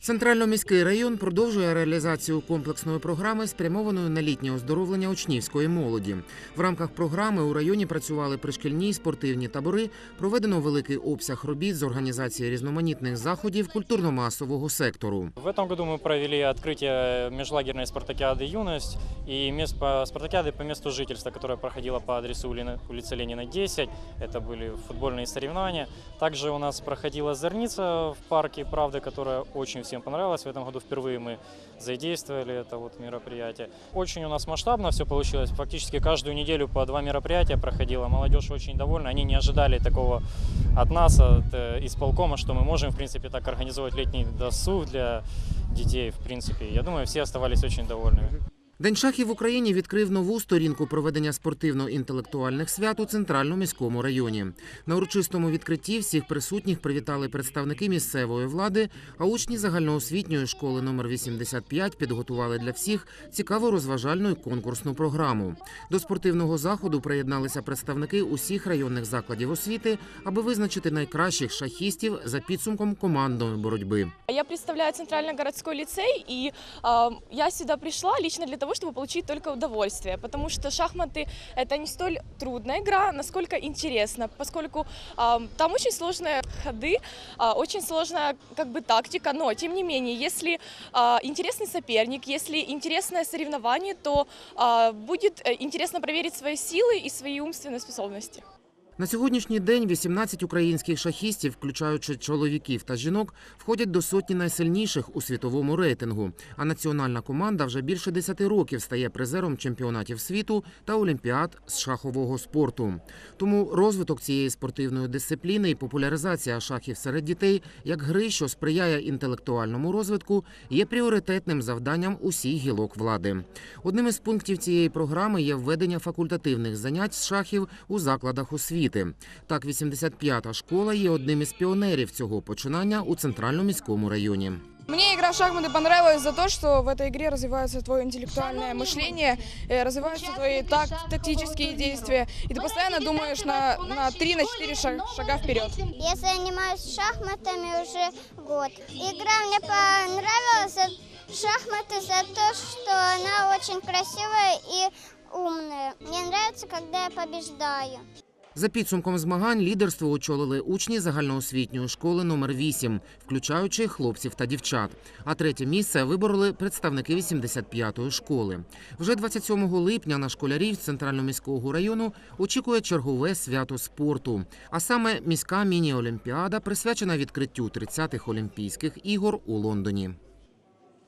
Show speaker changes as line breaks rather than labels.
Центрально-міський район продовжує реалізацію комплексної програми, спрямованої на літнє оздоровлення учнівської молоді. В рамках програми у районі працювали пришкільні й спортивні табори. Проведено великий обсяг робіт з організації різноманітних заходів культурно-масового сектору.
В этом году мы провели открытие межлагерной спартакиады «Юность» и мест по спартакиады по месту жительства, которая проходила по адресу Улина- улица Ленина, 10. Это были футбольные соревнования. Также у нас проходила «Зерница» в парке «Правды», которая очень всем понравилась. В этом году впервые мы задействовали это вот мероприятие. Очень у нас масштабно все получилось. Фактически каждую неделю по два мероприятия проходило. Молодежь очень довольна. Они не ожидали такого от нас, от э, исполкома, что мы можем, в принципе, так организовать летний досуг для детей, в принципе. Я думаю, все оставались очень довольными.
День шахів в Україні відкрив нову сторінку проведення спортивно-інтелектуальних свят у центральному міському районі. На урочистому відкритті всіх присутніх привітали представники місцевої влади, а учні загальноосвітньої школи номер 85 підготували для всіх цікаву розважальну і конкурсну програму. До спортивного заходу приєдналися представники усіх районних закладів освіти, аби визначити найкращих шахістів за підсумком командної боротьби.
Я представляю Центрально-городской лицей, и э, я сюда пришла лично для того, чтобы получить только удовольствие, потому что шахматы – это не столь трудная игра, насколько интересно, поскольку э, там очень сложные ходы, э, очень сложная как бы тактика, но тем не менее, если э, интересный соперник, если интересное соревнование, то э, будет интересно проверить свои силы и свои умственные способности.
На сьогоднішній день 18 українських шахістів, включаючи чоловіків та жінок, входять до сотні найсильніших у світовому рейтингу. А національна команда вже більше 10 років стає призером чемпіонатів світу та олімпіад з шахового спорту. Тому розвиток цієї спортивної дисципліни і популяризація шахів серед дітей як гри, що сприяє інтелектуальному розвитку, є пріоритетним завданням усіх гілок влади. Одним із пунктів цієї програми є введення факультативних занять з шахів у закладах освіти Так, 85-та школа є одним із піонерів цього починання у центральному міському районі.
Мне игра в шахматы понравилась за то, что в этой игре развивается твое интеллектуальное мышление, э, развиваются твои так, тактические действия, и ты постоянно думаешь на, на 3-4 шага вперед.
Я занимаюсь шахматами уже год. Игра мне понравилась за шахматы за то, что она очень красивая и умная. Мне нравится, когда я побеждаю.
За підсумком змагань лідерство очолили учні загальноосвітньої школи номер 8, включаючи хлопців та дівчат. А третє місце вибороли представники 85-ї школи. Вже 27 липня на школярів центрально-міського району очікує чергове свято спорту. А саме міська міні-олімпіада присвячена відкриттю 30-х Олімпійських ігор у Лондоні.